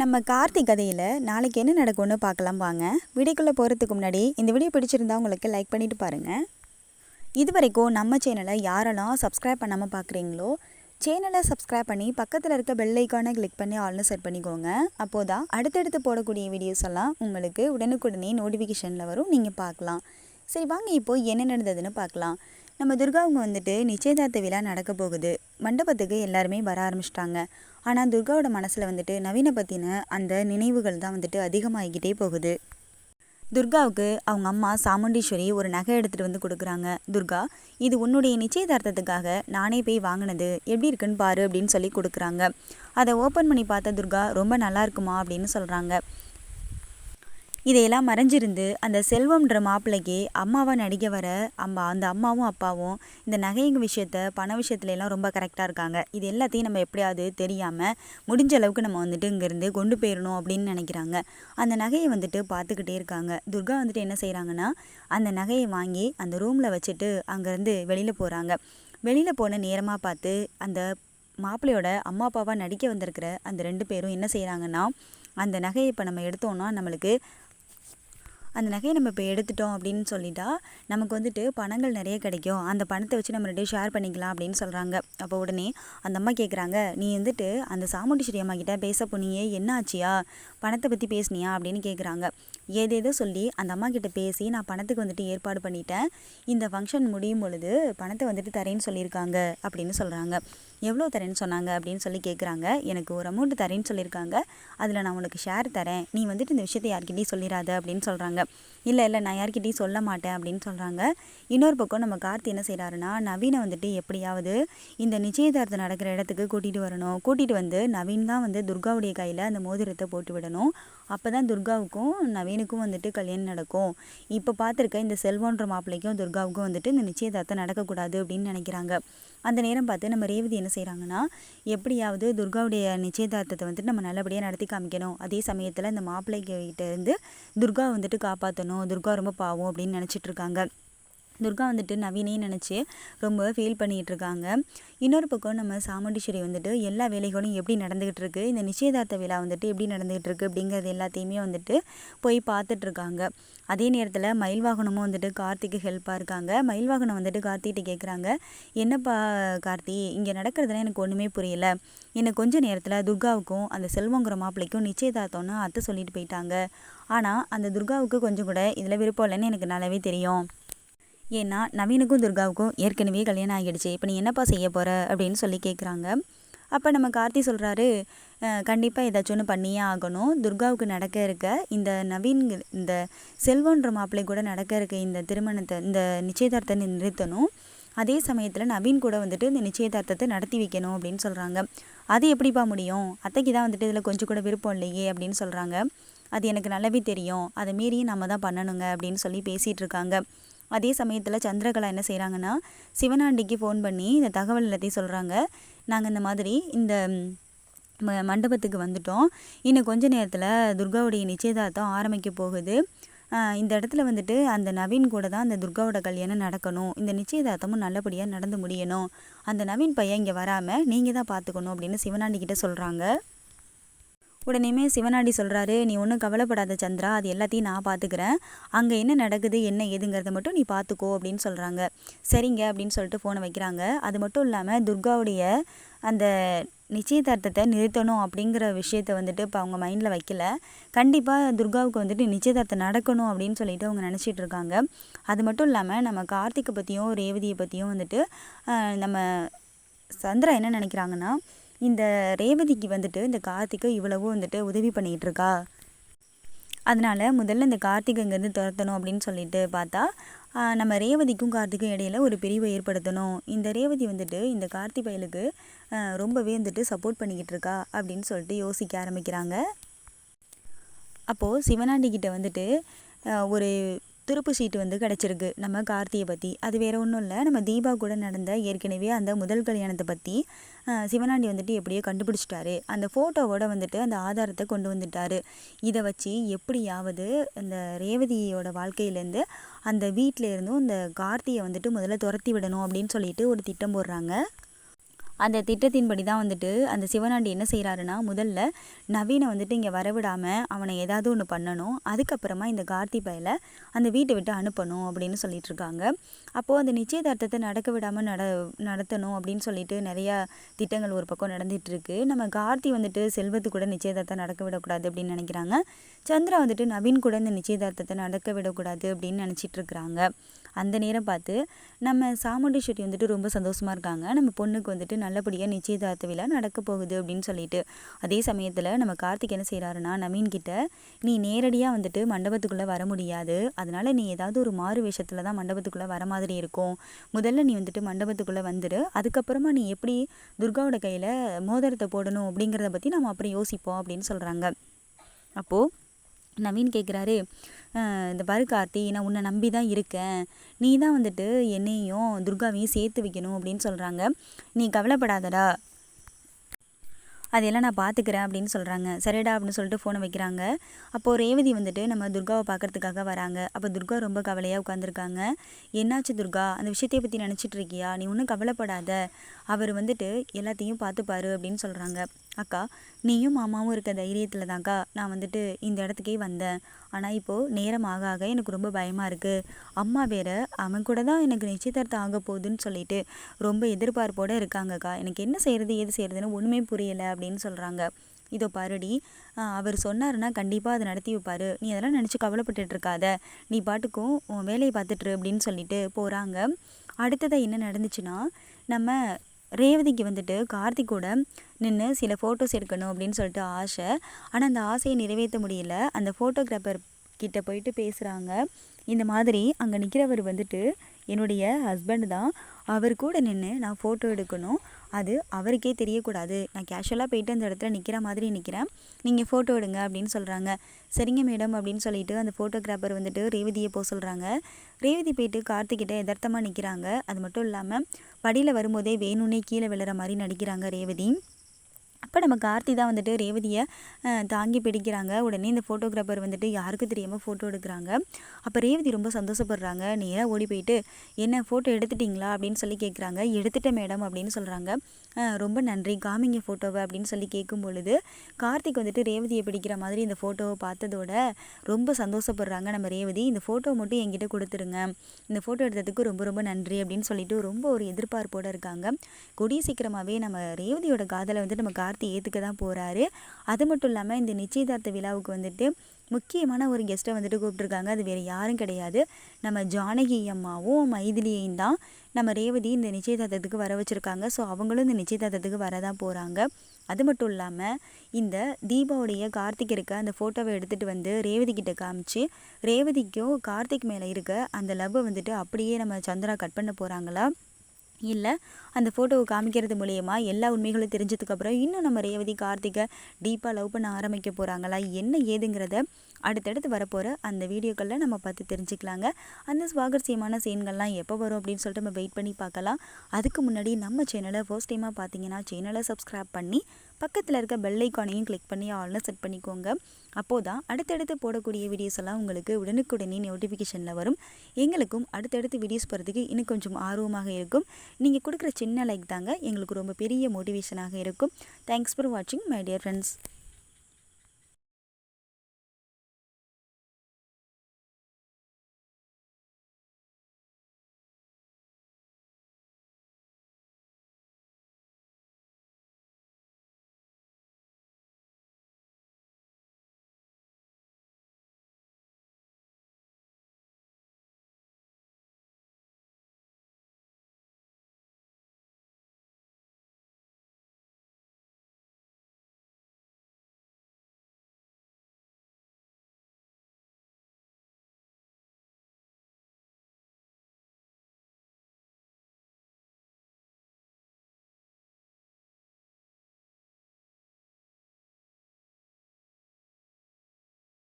நம்ம கார்த்திக் கதையில் நாளைக்கு என்ன நடக்கும்னு பார்க்கலாம் வாங்க. வீடியோக்குள்ளே போகிறதுக்கு முன்னாடி இந்த வீடியோ பிடிச்சிருந்தா உங்களுக்கு லைக் பண்ணிவிட்டு பாருங்கள் இது வரைக்கும் நம்ம சேனலை யாரெல்லாம் சப்ஸ்கிரைப் பண்ணாமல் பார்க்குறீங்களோ சேனலை சப்ஸ்கிரைப் பண்ணி பக்கத்தில் இருக்க பெல் ஐக்கானை கிளிக் பண்ணி ஆல்னு செட் பண்ணிக்கோங்க. அப்போது தான் அடுத்தடுத்து போடக்கூடிய வீடியோஸ் எல்லாம் உங்களுக்கு உடனுக்குடனே நோட்டிஃபிகேஷனில் வரும். நீங்கள் பார்க்கலாம். சரி வாங்க இப்போது என்ன நடந்ததுன்னு பார்க்கலாம். நம்ம துர்காவுங்க வந்துட்டு நிச்சயதார்த்த விழா நடக்க போகுது. மண்டபத்துக்கு எல்லாருமே வர ஆரம்பிச்சிட்டாங்க. ஆனால் துர்காவோட மனசில் வந்துட்டு நவீனை பற்றின அந்த நினைவுகள் தான் வந்துட்டு அதிகமாகிக்கிட்டே போகுது. துர்காவுக்கு அவங்க அம்மா சாமுண்டீஸ்வரி ஒரு நகை எடுத்துகிட்டு வந்து கொடுக்குறாங்க. துர்கா இது உன்னுடைய நிச்சயதார்த்தத்துக்காக நானே போய் வாங்கினது. எப்படி இருக்குன்னு பாரு அப்படின்னு சொல்லி கொடுக்குறாங்க. அதை ஓப்பன் பண்ணி பார்த்த துர்கா ரொம்ப நல்லா இருக்குமா? அப்படின்னு சொல்கிறாங்க இதையெல்லாம் மறைஞ்சிருந்து அந்த செல்வம்ன்ற மாப்பிள்ளைக்கு அம்மாவாக நடிக்க வர அம்மா அந்த அம்மாவும் அப்பாவும் இந்த நகைங்க விஷயத்த பண விஷயத்துலலாம் ரொம்ப கரெக்டாக இருக்காங்க. இது எல்லாத்தையும் நம்ம எப்படியாவது தெரியாமல் முடிஞ்ச அளவுக்கு நம்ம வந்துட்டு இங்கேருந்து கொண்டு போயிடணும் அப்படின்னு நினைக்கிறாங்க. அந்த நகையை வந்துட்டு பார்த்துக்கிட்டே இருக்காங்க. துர்கா வந்துட்டு என்ன செய்கிறாங்கன்னா அந்த நகையை வாங்கி அந்த ரூமில் வச்சுட்டு அங்கேருந்து வெளியில் போகிறாங்க வெளியில் போன நேரமாக பார்த்து அந்த மாப்பிள்ளையோட அம்மா அப்பாவாக நடிக்க வந்திருக்கிற அந்த ரெண்டு பேரும் என்ன செய்கிறாங்கன்னா அந்த நகையை இப்போ நம்ம எடுத்தோன்னா நம்மளுக்கு அந்த நகையை நம்ம இப்போ எடுத்துட்டோம் அப்படின்னு சொல்லிட்டா நமக்கு வந்துட்டு பணங்கள் நிறைய கிடைக்கும். அந்த பணத்தை வச்சு நம்ம ரெண்டு ஷேர் பண்ணிக்கலாம் அப்படின்னு சொல்கிறாங்க அப்போ உடனே அந்த அம்மா கேட்குறாங்க நீ வந்துட்டு அந்த சாமுண்டீஸ்வரி அம்மா கிட்ட பேச போனியே என்ன ஆச்சியா? பணத்தை பற்றி பேசுனியா? அப்படின்னு கேட்குறாங்க ஏதேதோ சொல்லி அந்த அம்மா கிட்ட பேசி நான் பணத்துக்கு வந்துட்டு ஏற்பாடு பண்ணிட்டேன். இந்த ஃபங்க்ஷன் முடியும் பொழுது பணத்தை வந்துட்டு தரேன்னு சொல்லியிருக்காங்க அப்படின்னு சொல்கிறாங்க எவ்வளோ தரேன்னு சொன்னாங்க அப்படின்னு சொல்லி கேட்குறாங்க எனக்கு ஒரு அமௌண்ட் தரேன்னு சொல்லியிருக்காங்க. அதில் நான் உனக்கு ஷேர் தரேன். நீ வந்துட்டு இந்த விஷயத்தை யார்கிட்டையும் சொல்லிடாத அப்படின்னு சொல்கிறாங்க இல்லை இல்லை நான் யார்கிட்டையும் சொல்ல மாட்டேன் அப்படின்னு சொல்கிறாங்க இன்னொரு பக்கம் நம்ம கார்த்தி என்ன செய்கிறாருன்னா நவீனை வந்துட்டு எப்படியாவது இந்த நிச்சயதார்த்தம் நடக்கிற இடத்துக்கு கூட்டிகிட்டு வரணும். கூட்டிகிட்டு வந்து நவீன் தான் வந்து துர்காவுடைய கையில் அந்த மோதிரத்தை போட்டு விடணும். அப்போ தான் துர்காவுக்கும் நவீனுக்கும் வந்துட்டு கல்யாணம் நடக்கும். இப்போ பார்த்துருக்க இந்த செல்வன்ற மாப்பிள்ளைக்கும் துர்காவுக்கும் வந்துட்டு இந்த நிச்சயதார்த்தம் நடக்கக்கூடாது அப்படின்னு நினைக்கிறாங்க. அந்த நேரம் பார்த்து நம்ம ரேவதி என்ன செய்கிறாங்கன்னா எப்படியாவது துர்காவுடைய நிச்சயதார்த்தத்தை வந்துட்டு நம்ம நல்லபடியாக நடத்தி காமிக்கணும். அதே சமயத்தில் இந்த மாப்பிள்ளைகிட்ட இருந்து துர்கா வந்துட்டு காப்பாற்றணும் துர்கா ரொம்ப பாவம் அப்படின்னு நினச்சிட்டு இருக்காங்க. துர்கா வந்துட்டு நவீனே நினச்சி ரொம்ப ஃபீல் பண்ணிகிட்டு இருக்காங்க இன்னொரு பக்கம் நம்ம சாமுண்டீஸ்வரி வந்துட்டு எல்லா வேலைகளும் எப்படி நடந்துகிட்டு இருக்கு இந்த நிச்சயதார்த்த விழா வந்துட்டு எப்படி நடந்துகிட்டு இருக்கு அப்படிங்கிறது எல்லாத்தையுமே வந்துட்டு போய் பார்த்துட்ருக்காங்க. அதே நேரத்தில் மயில் வாகனமும் வந்துட்டு கார்த்திக்கு ஹெல்ப்பாக இருக்காங்க. மயில் வாகனம் வந்துட்டு கார்த்திகிட்ட கேட்குறாங்க என்னப்பா கார்த்தி இங்கே நடக்கிறதுலாம் எனக்கு ஒன்றுமே புரியல. என்னை கொஞ்ச நேரத்தில் துர்காவுக்கும் அந்த செல்வங்கிற மாப்பிள்ளைக்கும் நிச்சயதார்த்தம்னு அத்தை சொல்லிட்டு போயிட்டாங்க. ஆனால் அந்த துர்காவுக்கு கொஞ்சம் கூட இதில் விருப்பம் இல்லைன்னு எனக்கு நல்லாவே தெரியும். ஏன்னா நவீனுக்கும் துர்காவுக்கும் ஏற்கனவே கல்யாணம் ஆகிடுச்சு. இப்போ நீ என்னப்பா செய்ய போகிற அப்படின்னு சொல்லி கேட்குறாங்க அப்போ நம்ம கார்த்தி சொல்கிறாரு கண்டிப்பாக ஏதாச்சும் ஒன்று பண்ணியே ஆகணும். துர்காவுக்கு நடக்க இருக்க இந்த நவீன் இந்த செல்வன்ற மாப்பிள்ளை கூட நடக்க இருக்க இந்த திருமணத்தை இந்த நிச்சயதார்த்தத்தை நிறுத்தணும். அதே சமயத்தில் நவீன் கூட வந்துட்டு இந்த நிச்சயதார்த்தத்தை நடத்தி வைக்கணும் அப்படின்னு சொல்கிறாங்க அது எப்படிப்பா முடியும்? அத்தைக்கு தான் வந்துட்டு இதில் கொஞ்சம் கூட விருப்பம் இல்லையே அப்படின்னு சொல்கிறாங்க அது எனக்கு நல்லாவே தெரியும். அதை மீறியும் நம்ம தான் பண்ணணுங்க அப்படின்னு சொல்லி பேசிகிட்டு இருக்காங்க. அதே சமயத்தில் சந்திரகலா என்ன செய்கிறாங்கன்னா சிவனாண்டிக்கு ஃபோன் பண்ணி இந்த தகவல் எல்லாத்தையும் சொல்கிறாங்க நாங்கள் இந்த மாதிரி இந்த ம மண்டபத்துக்கு வந்துட்டோம். இன்னும் கொஞ்ச நேரத்தில் துர்காவுடைய நிச்சயதார்த்தம் ஆரம்பிக்க போகுது. இந்த இடத்துல வந்துட்டு அந்த நவீன் கூட தான் அந்த துர்காவோட கல்யாணம் நடக்கணும். இந்த நிச்சயதார்த்தமும் நல்லபடியாக நடந்து முடியணும். அந்த நவீன் பையன் இங்கே வராமல் நீங்கள் தான் பார்த்துக்கணும் அப்படின்னு சிவனாண்டிக்கிட்ட சொல்கிறாங்க உடனேமே சிவனாடி சொல்கிறாரு நீ ஒன்றும் கவலைப்படாத சந்திரா அது எல்லாத்தையும் நான் பார்த்துக்கிறேன் அங்கே என்ன நடக்குது என்ன ஏதுங்கிறத மட்டும் நீ பார்த்துக்கோ அப்படின்னு சொல்கிறாங்க சரிங்க அப்படின்னு சொல்லிட்டு ஃபோனை வைக்கிறாங்க. அது மட்டும் இல்லாமல் துர்காவுடைய அந்த நிச்சயதார்த்தத்தை நிறுத்தணும் அப்படிங்கிற விஷயத்த வந்துட்டு இப்போ அவங்க மைண்டில் வைக்கல. கண்டிப்பாக துர்காவுக்கு வந்துட்டு நிச்சயதார்த்தம் நடக்கணும் அப்படின்னு சொல்லிட்டு அவங்க நினச்சிட்டு இருக்காங்க. அது மட்டும் இல்லாமல் நம்ம கார்த்திகை பற்றியும் ரேவதியை பற்றியும் வந்துட்டு நம்ம சந்திரா என்ன நினைக்கிறாங்கன்னா இந்த ரேவதிக்கு வந்துட்டு இந்த கார்த்திகை இவ்வளவோ வந்துட்டு உதவி பண்ணிகிட்டு இருக்கா அதனால் முதல்ல இந்த கார்த்திகை இங்கேருந்து துரத்தணும் அப்படின்னு சொல்லிட்டு பார்த்தா நம்ம ரேவதிக்கும் கார்த்திக்கும் இடையில ஒரு பிரிவை ஏற்படுத்தணும். இந்த ரேவதி வந்துட்டு இந்த கார்த்தி பயலுக்கு ரொம்பவே வந்துட்டு சப்போர்ட் பண்ணிக்கிட்டு இருக்கா அப்படின்னு சொல்லிட்டு யோசிக்க ஆரம்பிக்கிறாங்க. அப்போது சிவனாண்டி கிட்ட வந்துட்டு ஒரு துருப்பு சீட்டு வந்து கிடச்சிருக்கு. நம்ம கார்த்தியை பற்றி அது வேறு ஒன்றும் இல்லை. நம்ம தீபா கூட நடந்த ஏற்கனவே அந்த முதல் கல்யாணத்தை பற்றி சிவனாண்டி வந்துட்டு எப்படியோ கண்டுபிடிச்சிட்டாரு. அந்த ஃபோட்டோவோட வந்துட்டு அந்த ஆதாரத்தை கொண்டு வந்துட்டார். இதை வச்சு எப்படியாவது அந்த ரேவதியோட வாழ்க்கையிலேருந்து அந்த வீட்டில் இருந்தும் இந்த கார்த்தியை வந்துட்டு முதல்ல துரத்தி விடணும் அப்படின்னு சொல்லிட்டு ஒரு திட்டம் போடுறாங்க. அந்த திட்டத்தின்படி தான் வந்துட்டு அந்த சிவனாண்டி என்ன செய்கிறாருன்னா முதல்ல நவீனை வந்துட்டு இங்கே வரவிடாமல் அவனை ஏதாவது ஒன்று பண்ணணும். அதுக்கப்புறமா இந்த கார்த்தி பயலை அந்த வீட்டை விட்டு அனுப்பணும் அப்படின்னு சொல்லிட்டு இருக்காங்க. அப்போது அந்த நிச்சயதார்த்தத்தை நடக்க விடாமல் நட நடத்தணும் அப்படின்னு சொல்லிட்டு நிறையா திட்டங்கள் ஒரு பக்கம் நடந்துகிட்ருக்கு நம்ம கார்த்தி வந்துட்டு செல்வத்து கூட நிச்சயதார்த்தம் நடக்க விடக்கூடாது அப்படின்னு நினைக்கிறாங்க. சந்திரா வந்துட்டு நவீன் கூட இந்த நிச்சயதார்த்தத்தை நடக்க விடக்கூடாது அப்படின்னு நினச்சிட்டு இருக்கிறாங்க. அந்த நேரம் பார்த்து நம்ம சாமுண்டீஸ்வரி வந்துட்டு ரொம்ப சந்தோஷமாக இருக்காங்க. நம்ம பொண்ணுக்கு வந்துட்டு நல்லபடியாக நிச்சயதார்த்த விழா நடக்க போகுது அப்படின்னு சொல்லிட்டு. அதே சமயத்தில் நம்ம கார்த்திக் என்ன செய்கிறாருன்னா நவீன் கிட்ட நீ நேரடியாக வந்துட்டு மண்டபத்துக்குள்ளே வர முடியாது. அதனால் நீ ஏதாவது ஒரு மாறு வேஷத்தில் தான் மண்டபத்துக்குள்ளே வர மாதிரி இருக்கும். முதல்ல நீ வந்துட்டு மண்டபத்துக்குள்ளே வந்துடு அதுக்கப்புறமா நீ எப்படி துர்காவோட கையில் மோதிரத்தை போடணும் அப்படிங்கிறத பற்றி நம்ம அப்புறம் யோசிப்போம் அப்படின்னு சொல்கிறாங்க அப்போது நவீன் கேட்குறாரு இந்த பாரு கார்த்தி நான் உன்னை நம்பி தான் இருக்கேன். நீ தான் வந்துட்டு என்னையும் துர்காவையும் சேர்த்து வைக்கணும் அப்படின்னு சொல்கிறாங்க நீ கவலைப்படாதடா. அதையெல்லாம் நான் பார்த்துக்கிறேன் அப்படின்னு சொல்கிறாங்க சரிடா அப்படின்னு சொல்லிட்டு ஃபோனை வைக்கிறாங்க. அப்போது ரேவதி வந்துட்டு நம்ம துர்காவை பார்க்குறதுக்காக வராங்க. அப்போ துர்கா ரொம்ப கவலையாக உட்காந்துருக்காங்க என்னாச்சு துர்கா? அந்த விஷயத்தை பற்றி நினச்சிட்டு இருக்கியா? நீ ஒன்றும் கவலைப்படாத. அவர் வந்துட்டு எல்லாத்தையும் பார்த்துப்பாரு அப்படின்னு சொல்கிறாங்க அக்கா நீயும் மாமாவும் இருக்க தைரியத்தில் தான்க்கா நான் வந்துட்டு இந்த இடத்துக்கே வந்தேன். ஆனால் இப்போது நேரம் ஆக ஆக எனக்கு ரொம்ப பயமாக இருக்குது அம்மா வேற அவன் கூட தான் எனக்கு நிச்சயதார்த்தம் ஆக போகுதுன்னு சொல்லிட்டு ரொம்ப எதிர்பார்ப்போடு இருக்காங்கக்கா. எனக்கு என்ன செய்கிறது எது செய்கிறதுன்னு ஒன்றுமே புரியலை அப்படின்னு சொல்கிறாங்க இதோ பாருடி அவர் சொன்னாருன்னா கண்டிப்பாக அதை நடத்தி வைப்பார். நீ அதெல்லாம் நினச்சி கவலைப்பட்டுட்டு இருக்காத. நீ பாட்டுக்கும் உன் வேலையை பார்த்துட்ரு அப்படின்னு சொல்லிட்டு போகிறாங்க அடுத்ததாக என்ன நடந்துச்சுன்னா நம்ம ரேவதிக்கு வந்துட்டு கார்த்திகோட நின்று சில ஃபோட்டோஸ் எடுக்கணும் அப்படின்னு சொல்லிட்டு ஆசை. ஆனால் அந்த ஆசையை நிறைவேற்ற முடியல. அந்த ஃபோட்டோகிராஃபர் கிட்ட போயிட்டு பேசுகிறாங்க இந்த மாதிரி அங்கே நிற்கிறவர் வந்துட்டு என்னுடைய ஹஸ்பண்ட் தான். அவர் கூட நின்று நான் ஃபோட்டோ எடுக்கணும். அது அவருக்கே தெரியக்கூடாது. நான் கேஷுவலாக போயிட்டு அந்த இடத்துல நிற்கிற மாதிரி நிற்கிறேன் நீங்கள் ஃபோட்டோ எடுங்க அப்படின்னு சொல்கிறாங்க சரிங்க மேடம் அப்படின்னு சொல்லிட்டு அந்த ஃபோட்டோகிராஃபர் வந்துட்டு ரேவதியை போக சொல்கிறாங்க ரேவதி போயிட்டு கார்த்திகிட்ட எதார்த்தமாக நிற்கிறாங்க அது மட்டும் இல்லாமல் படியில் வரும்போதே வேணும்னே கீழே விழுற மாதிரி நடிக்கிறாங்க ரேவதி. அப்போ நம்ம கார்த்தி தான் வந்துட்டு ரேவதியை தாங்கி பிடிக்கிறாங்க. உடனே இந்த ஃபோட்டோகிராஃபர் வந்துட்டு யாருக்கும் தெரியாமல் ஃபோட்டோ எடுக்கிறாங்க. அப்போ ரேவதி ரொம்ப சந்தோஷப்படுறாங்க. நேராக ஓடி போயிட்டு என்ன ஃபோட்டோ எடுத்துட்டிங்களா? அப்படின்னு சொல்லி கேட்குறாங்க எடுத்துட்டேன் மேடம் அப்படின்னு சொல்கிறாங்க ரொம்ப நன்றி. காமிங்க ஃபோட்டோவை அப்படின்னு சொல்லி கேட்கும் பொழுது கார்த்திக் வந்துட்டு ரேவதியை பிடிக்கிற மாதிரி இந்த ஃபோட்டோவை பார்த்ததோட ரொம்ப சந்தோஷப்படுறாங்க நம்ம ரேவதி. இந்த ஃபோட்டோ மட்டும் என்கிட்ட கொடுத்துருங்க. இந்த ஃபோட்டோ எடுத்ததுக்கு ரொம்ப ரொம்ப நன்றி அப்படின்னு சொல்லிட்டு ரொம்ப ஒரு எதிர்பார்ப்போடு இருக்காங்க. கொடிய சீக்கிரமாகவே நம்ம ரேவதியோட காதலை வந்து நம்ம கார்த்தி ஏற்றுக்க தான் போகிறாரு அது மட்டும் இல்லாமல் இந்த நிச்சயதார்த்த விழாவுக்கு வந்துட்டு முக்கியமான ஒரு கெஸ்ட்டை வந்துட்டு கூப்பிட்ருக்காங்க அது வேறு யாரும் கிடையாது. நம்ம ஜானகி அம்மாவும் மைதிலியையும் தான் நம்ம ரேவதி இந்த நிச்சயதார்த்தத்துக்கு வர வச்சுருக்காங்க. ஸோ அவங்களும் இந்த நிச்சயதார்த்தத்துக்கு வரதான் போகிறாங்க அது மட்டும் இல்லாமல் இந்த தீபாவுடைய கார்த்திக் இருக்க அந்த ஃபோட்டோவை எடுத்துகிட்டு வந்து ரேவதி கிட்ட காமிச்சு ரேவதிக்கும் கார்த்திக் மேலே இருக்க அந்த லவ்வை வந்துட்டு அப்படியே நம்ம சந்திரா கட் பண்ண போகிறாங்களா இல்லை அந்த ஃபோட்டோவை காமிக்கிறது மூலயமா எல்லா உண்மைகளும் தெரிஞ்சதுக்கப்புறம் இன்னும் நம்ம ரேவதி கார்த்திகை டீப்பாக லவ் பண்ண ஆரம்பிக்க போகிறாங்களா என்ன ஏதுங்கிறத அடுத்தடுத்து வரப்போகிற அந்த வீடியோக்களில் நம்ம பார்த்து தெரிஞ்சுக்கலாங்க. அந்த சுவாகர்சியமான சீன்கள்லாம் எப்போ வரும் அப்படின்னு சொல்லிட்டு நம்ம வெயிட் பண்ணி பார்க்கலாம். அதுக்கு முன்னாடி நம்ம சேனலை ஃபர்ஸ்ட் டைமாக பார்த்தீங்கன்னா சேனலை சப்ஸ்கிரைப் பண்ணி பக்கத்தில் இருக்க பெல் ஐக்கானையும் கிளிக் பண்ணி ஆல்னு செட் பண்ணிக்கோங்க. அப்போது தான் அடுத்தடுத்து போடக்கூடிய வீடியோஸ் எல்லாம் உங்களுக்கு உடனுக்குடனே நோட்டிஃபிகேஷனில் வரும். எங்களுக்கும் அடுத்தடுத்து வீடியோஸ் போகிறதுக்கு இன்னும் கொஞ்சம் ஆர்வமாக இருக்கும். நீங்கள் கொடுக்குற சின்ன லைக் தாங்க எங்களுக்கு ரொம்ப பெரிய மோட்டிவேஷனாக இருக்கும். தேங்க்ஸ் ஃபார் வாட்சிங் மை டியர் ஃப்ரெண்ட்ஸ்